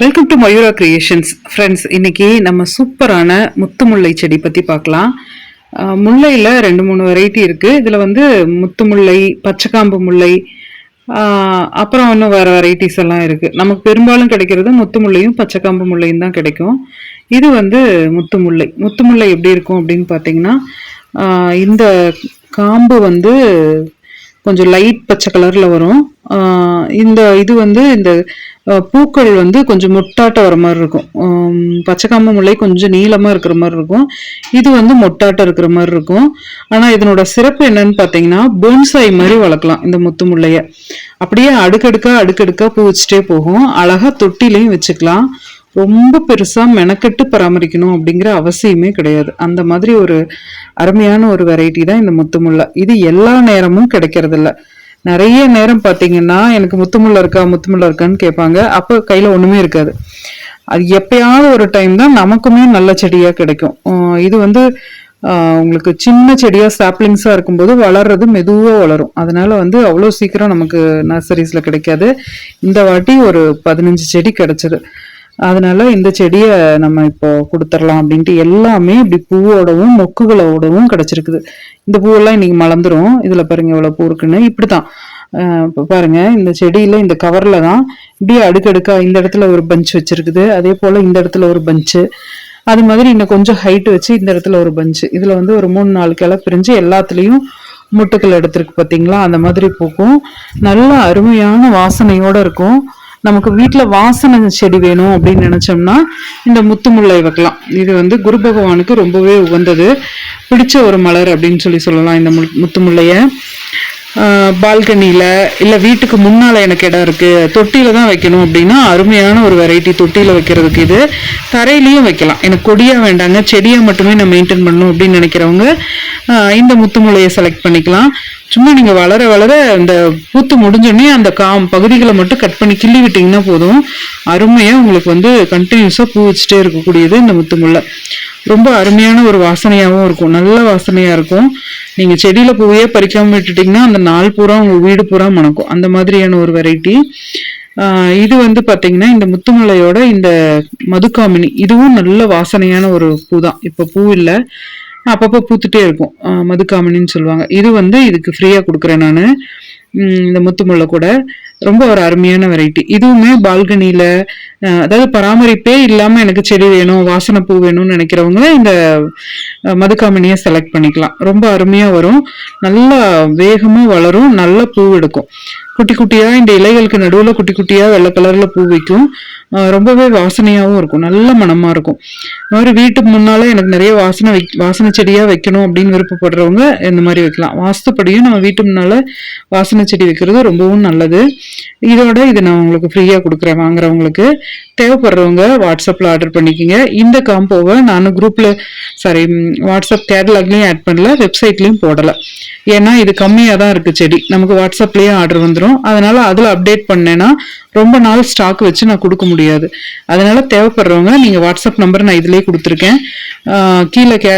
Welcome to Mayura creations friends இன்னைக்கு நம்ம சூப்பரான முத்து முல்லை செடி பற்றி பார்க்கலாம். முல்லையில் ரெண்டு மூணு வெரைட்டி இருக்குது இதில் வந்து முத்து முல்லை பச்சைக்காம்பு முல்லை அப்புறம் இன்னும் வேறு வெரைட்டிஸ் எல்லாம் இருக்குது நமக்கு பெரும்பாலும் கிடைக்கிறது முத்து முல்லையும் பச்சைக்காம்பு முல்லையும் தான் கிடைக்கும். இது வந்து முத்து முல்லை முத்து முல்லை எப்படி இருக்கும் அப்படின்னு பார்த்தீங்கன்னா இந்த காம்பு வந்து கொஞ்சம் லைட் பச்சை கலரில் வரும். இந்த இது வந்து இந்த பூக்கள் வந்து கொஞ்சம் மொட்டாட்ட வர மாதிரி இருக்கும். பச்சைக்காம முல்லை கொஞ்சம் நீளமாக இருக்கிற மாதிரி இருக்கும். இது வந்து மொட்டாட்ட இருக்கிற மாதிரி இருக்கும். ஆனால் இதனோட சிறப்பு என்னன்னு பார்த்தீங்கன்னா போன்சாய் மாதிரி வளர்க்கலாம் இந்த முத்து முல்லையை. அப்படியே அடுக்கடுக்கா அடுக்கடுக்காக பூ வச்சுட்டே போகும். அழகாக தொட்டிலையும் வச்சுக்கலாம். ரொம்ப பெருசாக மெனக்கெட்டு பராமரிக்கணும் அப்படிங்கிற அவசியமே கிடையாது. அந்த மாதிரி ஒரு அருமையான ஒரு வெரைட்டி தான் இந்த முத்துமுல்லை. இது எல்லா நேரமும் கிடைக்கிறதில்ல. நிறைய நேரம் பார்த்தீங்கன்னா எனக்கு முத்துமுல்லை இருக்கா முத்துமுல்லை இருக்கான்னு கேட்பாங்க. அப்போ கையில் ஒன்றுமே இருக்காது. அது எப்பயாவது ஒரு டைம் தான் நமக்குமே நல்ல செடியாக கிடைக்கும். இது வந்து உங்களுக்கு சின்ன செடியாக சாப்ளிங்ஸாக இருக்கும்போது வளர்றது மெதுவாக வளரும். அதனால வந்து அவ்வளோ சீக்கிரம் நமக்கு நர்சரிஸில் கிடைக்காது. இந்த வாட்டி ஒரு பதினஞ்சு செடி கிடச்சிது. அதனால இந்த செடியை நம்ம இப்போ கொடுத்துடலாம் அப்படின்ட்டு எல்லாமே இப்படி பூவோடவும் மொக்குகளோடவும் கிடைச்சிருக்குது. இந்த பூவெல்லாம் இன்னைக்கு மலர்ந்துரும். இதுல பாருங்க இவ்வளோ பூ இருக்குன்னு. இப்படிதான் தான் இப்ப பாருங்க இந்த செடியில இந்த கவர்ல தான் இப்படியே அடுக்கடுக்கா இந்த இடத்துல ஒரு பஞ்ச் வச்சிருக்குது. அதே போல இந்த இடத்துல ஒரு பஞ்சு அது மாதிரி இன்னும் கொஞ்சம் ஹைட் வச்சு இந்த இடத்துல ஒரு பஞ்சு இதுல வந்து ஒரு மூணு நாலு கிளை பிரிஞ்சு எல்லாத்துலயும் முட்டுக்கள் எடுத்திருக்கு பாத்தீங்களா? அந்த மாதிரி பூக்கும். நல்ல அருமையான வாசனையோட இருக்கும். நமக்கு வீட்டில் வாசனை செடி வேணும் அப்படின்னு நினச்சோம்னா இந்த முத்து முல்லை வைக்கலாம். இது வந்து குரு பகவானுக்கு ரொம்பவே உகந்தது. பிடிச்ச ஒரு மலர் அப்படின்னு சொல்லி சொல்லலாம் இந்த முல்- முத்து முல்லையை. பால்கனியில் இல்லை வீட்டுக்கு முன்னால் எனக்கு இடம் இருக்குது தொட்டியில் தான் வைக்கணும் அப்படின்னா அருமையான ஒரு வெரைட்டி தொட்டியில் வைக்கிறதுக்கு இது. தரையிலையும் வைக்கலாம். எனக்கு கொடியாக வேண்டாங்க. செடியை மட்டுமே நான் மெயின்டைன் பண்ணணும் அப்படின்னு நினைக்கிறவங்க இந்த முத்து செலக்ட் பண்ணிக்கலாம். சும்மா நீங்கள் வளர வளர அந்த பூத்து முடிஞ்சோடனே அந்த காம் பகுதிகளை மட்டும் கட் பண்ணி கிள்ளி விட்டிங்கன்னா போதும். அருமையாக உங்களுக்கு வந்து கண்டினியூஸாக பூ வச்சுட்டே இருக்கக்கூடியது இந்த முத்து முல்லை ரொம்ப அருமையான ஒரு வாசனையாகவும் இருக்கும். நல்ல வாசனையாக இருக்கும். நீங்கள் செடியில் பூவையே பறிக்காமல் விட்டுட்டிங்கன்னா அந்த நாள் பூரா உங்கள் வீடு பூரா மணக்கும். அந்த மாதிரியான ஒரு வெரைட்டி இது வந்து பார்த்தீங்கன்னா இந்த முத்துமலையோட இந்த மதுக்காமினி இதுவும் நல்ல வாசனையான ஒரு பூ தான் இப்போ பூ இல்லை. அப்பப்போ பூத்துட்டே இருக்கும். மதுக்காமணின்னு சொல்லுவாங்க. இது வந்து இதுக்கு ஃப்ரீயாக கொடுக்குறேன் நான். இந்த முத்து முல்லை கூட. ரொம்ப ஒரு அருமையான வெரைட்டி இதுவுமே பால்கனியில் அதாவது பராமரிப்பே இல்லாமல் எனக்கு செடி வேணும் வாசனை பூ வேணும்னு நினைக்கிறவங்க இந்த மதுக்காமணியை செலக்ட் பண்ணிக்கலாம். ரொம்ப அருமையாக வரும். நல்லா வேகமாக வளரும் நல்ல பூ எடுக்கும். குட்டி குட்டியாக இந்த இலைகளுக்கு நடுவில் குட்டி குட்டியாக வெள்ளை கலரில் பூ வைக்கும். ரொம்பவே வாசனையாகவும் இருக்கும். நல்ல மணமாக இருக்கும். இந்த மாதிரி வீட்டுக்கு முன்னால் எனக்கு நிறைய வாசனை வை வாசனை செடியாக வைக்கணும் அப்படின்னு விருப்பப்படுறவங்க இந்த மாதிரி வைக்கலாம். வாஸ்துப்படியும் நம்ம வீட்டு முன்னால் வாசனை செடி வைக்கிறது ரொம்பவும் நல்லது. இதோட இது நான் உங்களுக்கு ஃப்ரீயாக கொடுக்குறேன் வாங்குறவங்களுக்கு. தேவைப்படுறவங்க வாட்ஸ்அப்பில் ஆர்டர் பண்ணிக்கோங்க. இந்த காம்போவை நான் குரூப்பில் சாரி வாட்ஸ்அப் கேட்டலாக்லேயும் ஆட் பண்ணல வெப்சைட்லேயும் போடலை. ஏன்னா இது கம்மியாக தான் இருக்குது செடி. நமக்கு வாட்ஸ்அப்லேயே ஆர்டர் வந்துடும் அதனால் அதில் அப்டேட் பண்ணேன்னா ரொம்ப நாள் ஸ்டாக் வச்சு நான் கொடுக்க முடியாது. அதனால தேவைப்படுறவங்க நீங்கள் வாட்ஸ்அப் நம்பர் நான் இதிலே கொடுத்துருக்கேன். கீழே கே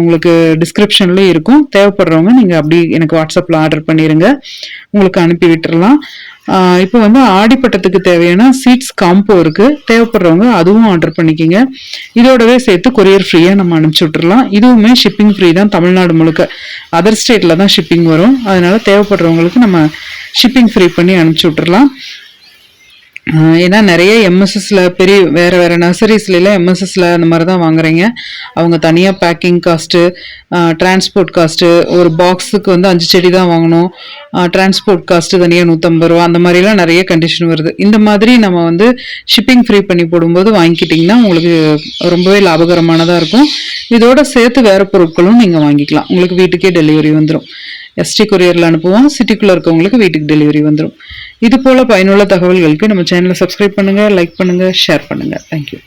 உங்களுக்கு டிஸ்கிரிப்ஷன்லேயே இருக்கும். தேவைப்படுறவங்க நீங்கள் அப்படி எனக்கு வாட்ஸ்அப்பில் ஆர்டர் பண்ணிடுங்க உங்களுக்கு அனுப்பி விட்டுறலாம். இப்போ வந்து ஆடிப்பட்டத்துக்கு தேவையான சீட்ஸ் காம்போ இருக்குது தேவைப்படுறவங்க அதுவும் ஆர்டர் பண்ணிக்கோங்க. இதோடவே சேர்த்து கொரியர் ஃப்ரீயாக நம்ம அனுப்பிச்சி விட்டுறலாம். இதுவுமே ஷிப்பிங் ஃப்ரீ தான் தமிழ்நாடு முழுக்க. அதர் ஸ்டேட்டில் தான் ஷிப்பிங் வரும். அதனால் தேவைப்படுறவங்களுக்கு நம்ம ஷிப்பிங் ஃப்ரீ பண்ணி அனுப்பிச்சி விட்டுறலாம். ஏன்னா நிறைய எம்எஸ்எஸ்ல பெரிய வேற வேற நர்சரிஸ்லாம் எம்எஸ்எஸ்ல அந்த மாதிரி தான் வாங்குறீங்க. அவங்க தனியாக பேக்கிங் காஸ்ட்டு டிரான்ஸ்போர்ட் காஸ்ட்டு ஒரு பாக்ஸுக்கு வந்து அஞ்சு செடி தான் வாங்கணும் டிரான்ஸ்போர்ட் காஸ்ட்டு தனியாக நூற்றம்பது ரூபா அந்த மாதிரிலாம் நிறைய கண்டிஷன் வருது. இந்த மாதிரி நம்ம வந்து ஷிப்பிங் ஃப்ரீ பண்ணி போடும்போது வாங்கிக்கிட்டிங்கன்னா உங்களுக்கு ரொம்பவே லாபகரமானதாக இருக்கும். இதோட சேர்த்து வேறு பொருட்களும் நீங்கள் வாங்கிக்கலாம். உங்களுக்கு வீட்டுக்கே டெலிவரி வந்துடும் எஸ்டி கொரியரில் அனுப்புவோம். சிட்டிக்குள்ளே இருக்கவங்களுக்கு வீட்டுக்கு டெலிவரி வந்துடும் இது போல் பயனுள்ள தகவல்களுக்கு நம்ம சேனலை சப்ஸ்கிரைப் பண்ணுங்கள் லைக் பண்ணுங்கள் ஷேர் பண்ணுங்கள் தேங்க்யூ